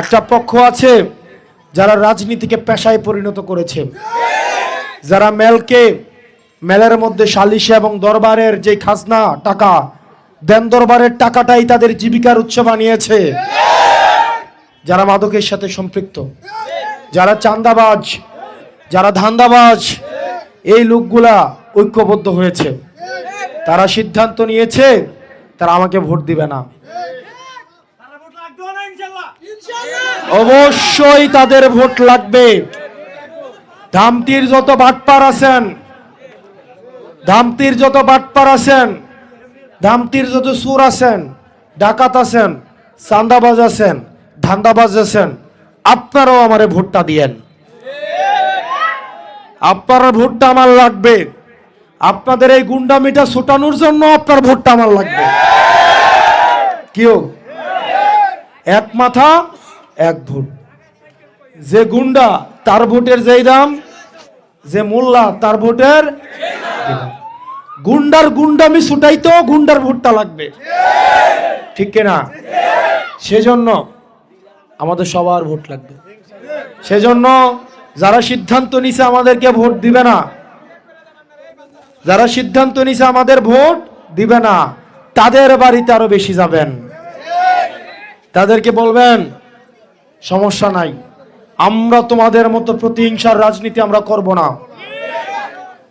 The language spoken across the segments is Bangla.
একটা পক্ষ আছে যারা রাজনীতিকে পেশায় পরিণত করেছে। যারা মেলকে, মেলের মধ্যে সালিশে এবং দরবারের যে খাজনা, টাকা, দেন দরবারের টাকাটাই তাদের জীবিকার উৎস বানিয়েছে। যারা মাদকের সাথে সম্পৃক্ত, যারা চান্দাবাজ, যারা ধান্দাবাজ, এই লোকগুলা ঐক্যবদ্ধ হয়েছে। তারা সিদ্ধান্ত নিয়েছে, তারা আমাকে ভোট দিবে না। অবশ্যই তাদের ভোট লাগবে। ধামতির যত বাটপার আছেন ধামতির যত বাটপার আছেন ধামতির যত সুর আছেন, ডাকাত আছেন চান্দাবাজ আছেন, ধান্দাবাজ আছেন, আপনারাও আমারে ভোটটা দিয়েন। আপনার ভোটটা আমার লাগবে। আপনাদের এই গুন্ডামিটা ছুটানোর জন্য আপনার ভোটটা আমার লাগবে। কেউ এক মাথা এক ভোট। যে গুন্ডা, তার ভোটের যেই দাম, যে মোল্লা, তার ভোটের। গুন্ডার গুন্ডামি ছুটাইতো গুন্ডার ভোটটা লাগবে। ঠিক কিনা? সেজন্য আমাদের সবার ভোট লাগবে। সেজন্য যারা সিদ্ধান্ত নিছে আমাদেরকে ভোট দিবে না, যারা সিদ্ধান্ত নিছে আমাদের ভোট দিবে না, তাদের বাড়িতে আরও বেশি যাবেন। তাদেরকে বলবেন সমস্যা নাই। আমরা তোমাদের মতো প্রতিহিংসার রাজনীতি আমরা করব না।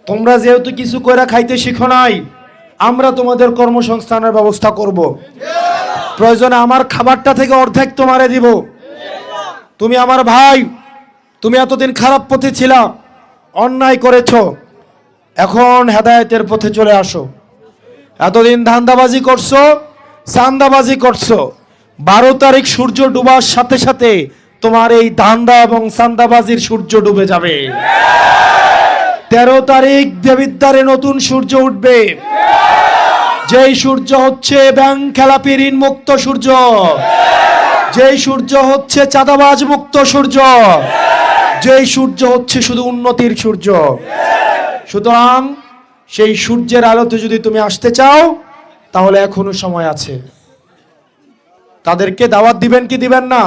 তোমরা যেহেতু কিছু কইরা খাইতে শিখো নাই, আমরা তোমাদের কর্মসংস্থানের ব্যবস্থা করব। প্রয়োজনে আমার খাবারটা থেকে অর্ধেক তোমারে দিব। তুমি আমার ভাই, তুমি এতদিন খারাপ পথে ছিলা, অন্যায় করেছ। এখন হেদায়েতের পথে চলে আসো। এতদিন ধান্দাবাজি করছ, চান্দাবাজি করছ। বারো তারিখ সূর্য ডুবার সাথে সাথে তোমার এই ধান্দা এবং সান্দাবাজির সূর্য ডুবে যাবে। তেরো তারিখ দেবিদ্বারে নতুন সূর্য উঠবে। যেই সূর্য হচ্ছে ব্যাংক খেলাপি ঋণ মুক্ত সূর্য। যেই সূর্য হচ্ছে চাঁদাবাজ মুক্ত সূর্য। যেই সূর্য হচ্ছে শুধু উন্নতির সূর্য। সুতরাং সেই সূর্যের আলোতে যদি তুমি আসতে চাও, তাহলে এখনও সময় আছে। তাদেরকে দাওয়াত দিবেন কি দিবেন না?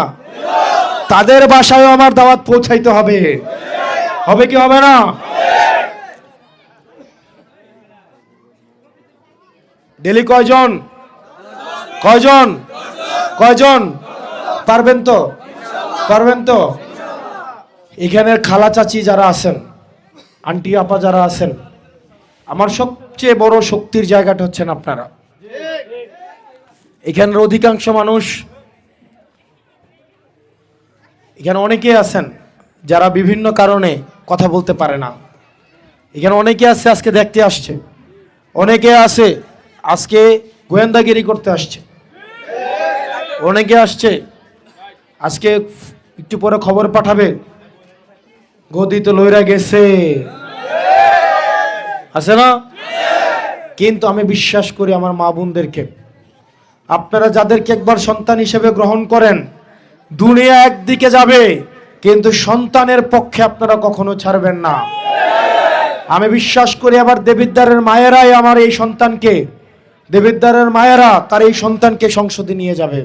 তাদের বাসায় আমার দাওয়াত পৌঁছাইতে হবে। হবে কি হবে না? ডেলি কয়জন? কয়জন? কয়জন? পারবেন তো? পারবেন তো? এখানের খালা চাচি যারা আছেন, আন্টি আপা যারা আছেন, আমার সবচেয়ে বড় শক্তির জায়গাটা হচ্ছেন আপনারা। এখানের অধিকাংশ মানুষ, এখানে অনেকে আছেন যারা বিভিন্ন কারণে কথা বলতে পারে না। এখানে অনেকে আছে, আজকে দেখতে আসছে। অনেকে আছে, আজকে গোয়েন্দাগিরি করতে আসছে। অনেকে আসছে, আজকে একটু পরে খবর পাঠাবে। গদি তো লইরা গেছে। আছে না? কিন্তু আমি বিশ্বাস করি আমার মা বোনদেরকে আপনারা যাদেরকে একবার সন্তান হিসেবে গ্রহণ করেন, দুনিয়া একদিকে যাবে, কিন্তু সন্তানের পক্ষে আপনারা কখনো ছাড়বেন না। আমি বিশ্বাস করি আবার দেবিদ্বারের মায়েরাই আমার এই সন্তানকে, দেবিদ্বারের মায়েরা তার এই সন্তানকে সংসদে নিয়ে যাবে।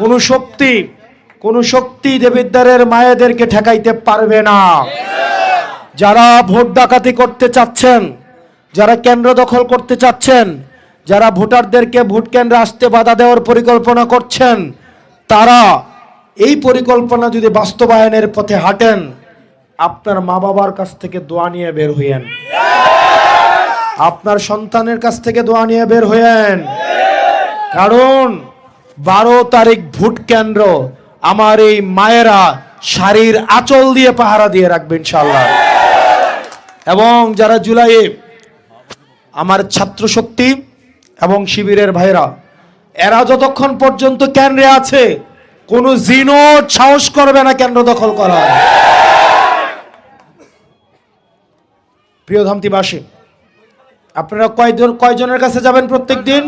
কোন শক্তি কোন শক্তি দেবিদ্বারের মায়েদেরকে ঠেকাইতে পারবে না। যারা ভোট ডাকাতি করতে চাচ্ছেন, যারা কেন্দ্র দখল করতে চাচ্ছেন যারা ভোটারদেরকে ভোট কেন্দ্রে আসতে বাধা দেওয়ার পরিকল্পনা করছেন, তারা এই পরিকল্পনা যদি বাস্তবায়নের পথে হাঁটেন, আপনার মা বাবার কাছ থেকে দোয়া নিয়ে বের হইয়েন। আপনার সন্তানের কাছ থেকে দোয়া নিয়ে বের হইয়েন। কারণ বারো তারিখ ভোট কেন্দ্র আমার এই মায়েরা শাড়ির আঁচল দিয়ে পাহারা দিয়ে রাখবে ইনশাল্লাহ এবং যারা জুলাইয়ে আমার ছাত্র শক্তি এবং শিবিরের ভাইরা এরা যতক্ষণ পর্যন্ত কেন্দ্রে আছে, কোনো জিনো সাহস করবে না কেন্দ্র দখল করা প্রিয় ধামতিবাসী, আপনারা কয়জন কয়জনের কাছে যাবেন প্রত্যেক দিন